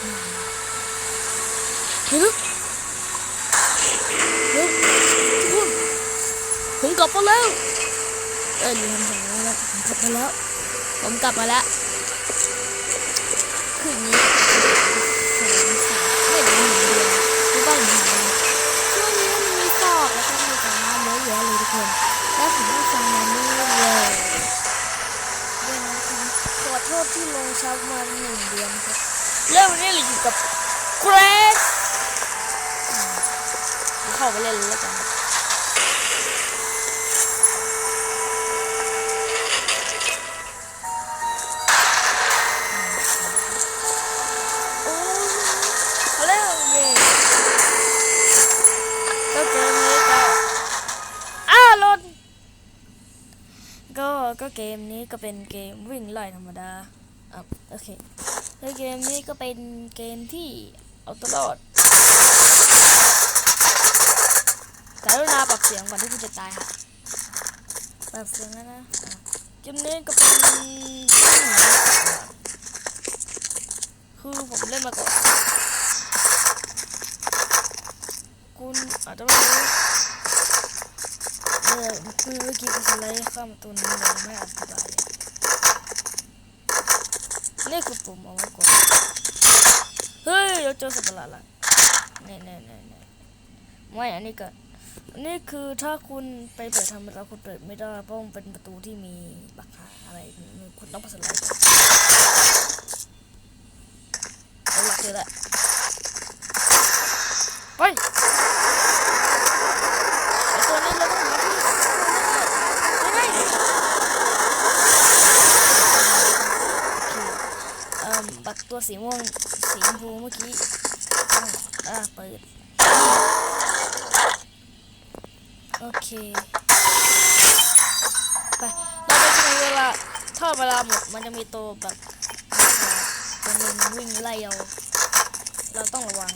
เฮ้ยเฮ้ยทุกคนผมกลับมาแล้วเอ้ยลืมทำอะไรแล้วผมกลับมาแล้ว ผมกลับมาแล้วคืนนี้ไม่ถึงหนึ่งเดือนไม่ต้องหนึ่งเดือนช่วงนี้มันมีสอบแล้วก็มีการบ้านเยอะแยะเลยทุกคนแล้วผมก็ฟังมาเรื่อยๆด้วยนะครับขอโทษที่ลงช้ามาหนึ่งเดือนครับ เรื่องวันนี้เราอยู่กับเกรซเข้าไปเล่นเลยแล้วกันโอ้ฮัลโหลเย่ก็เกมนี้ก็อาวหลนก็ก็เกมนี้ก็เป็นเกมวิ่งไล่ธรรมดาอะโอเค แล้วเกมนี้ก็เป็นเกมที่เอาตวรอดการุณาปรับเสียงก่อนที่คุณจะตายค่ะปรับเสียงแล้วนะอะเกมนี้ก็เป็นคือผมเล่นมาก่อนคุณอาจจะไม่รู้เออคือเมื่อกี้คุณสไลด์ข้ามตัวนี้เลยไม่อธิบาย นี่คือปุ่มเอาไว้กดเฮ้ยเราเจอสัตว์ประหลาดละนี่นี่นี่นี่ไม่อันนี้ก็อันนี้คือถ้าคุณไปเปิดทำแล้วคุณเปิดไม่ได้เพราะมันเป็นประตูที่มีบักหาอะไรคุณต้องไปสไลด์เอาละเจอละไป ไอตัวนี้เราต้องหาที่ยังไงเอ่อบักตัว สีม่วงสีชมพูเมื่อกี้อ่าเปิด โอเค ไปเราไปที่เวลาถ้าเวลาหมดมันจะมีตัวแบบตัวหนึ่งวิ่งไล่เรา เราต้องระวัง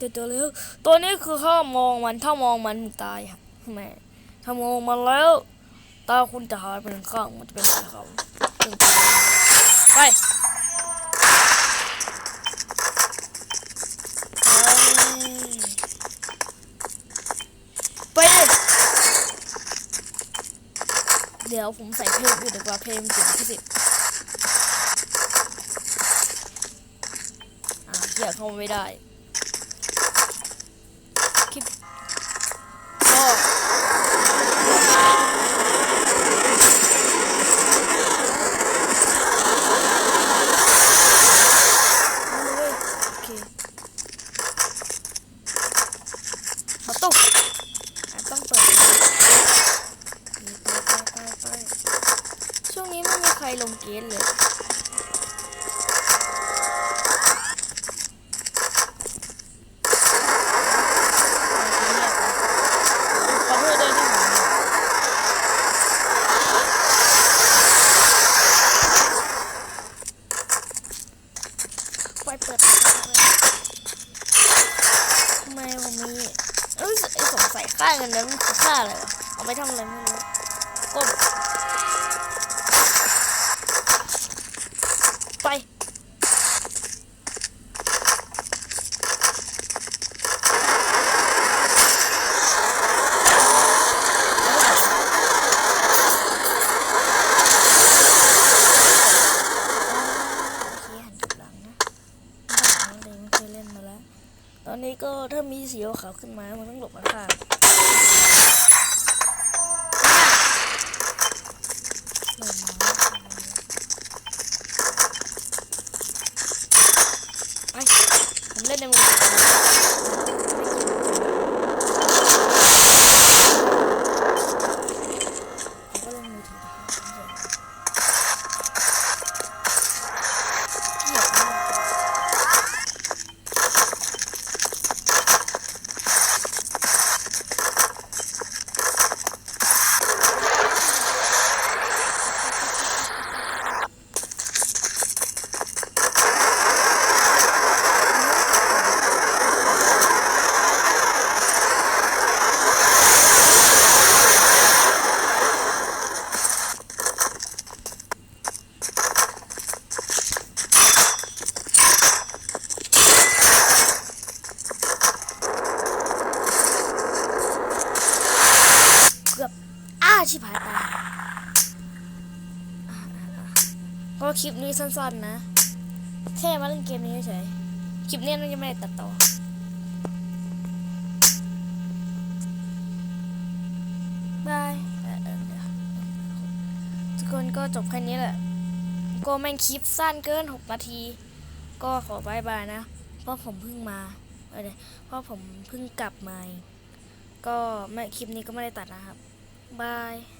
เนี่ยเจอตัวแล้วตัวนี้คือถ้ามองมันถ้ามองมันตายค่ะทำไมถ้ามองมาแล้วตาคุณจะหายไปหนึ่งข้างมันจะเป็นสีขาวซึ่งไปไปเดี๋ยวผมใส่เพลงอยู่ดีกว่าเพลงเสียงที่สิบอ่าเกี่ยเข้าไม่ได้คลิปก็ เอาเลยโอเคประตูอะต้องเปิดไปไปไปไปช่วง นี้ไม่มีใครลงเกมเลยทษด้วยที่ผมไปเปิดทำไมผมมีเอ้ยไอ้สงสัยค่าเงินนั้นมันคือค่าอะไรวะ เอาไปทำอะไรไม่รู้ก้มไปโอเคหันกลับหลังนะหันกลับหลัง ต อนนี้ก็ถ้ามีสีขาวขึ้นมา มันต้องหลบข้างๆเริ่มมาไปผมเล่นในมือถือผมก็เล่นมือถือเหี้ยมาก เกือบอ้า ชิบหายตายอะอะอะก็คลิปนี้สั้นๆนะ แค่มาเล่นเกมนี้เฉย คลิปนี้มันยังไม่ได้ตัดต่อบายทุกคนก็จบแค่นี้แหละ ก็แม่งคลิปสั้นเกิน 6 นาที ก็ขอบายบายนะ เพราะผมเพิ่งมาเออเดี๋ยวเพราะผมเพิ่งกลับมา ก็ไม่คลิปนี้ก็ไม่ได้ตัดนะครับ บาย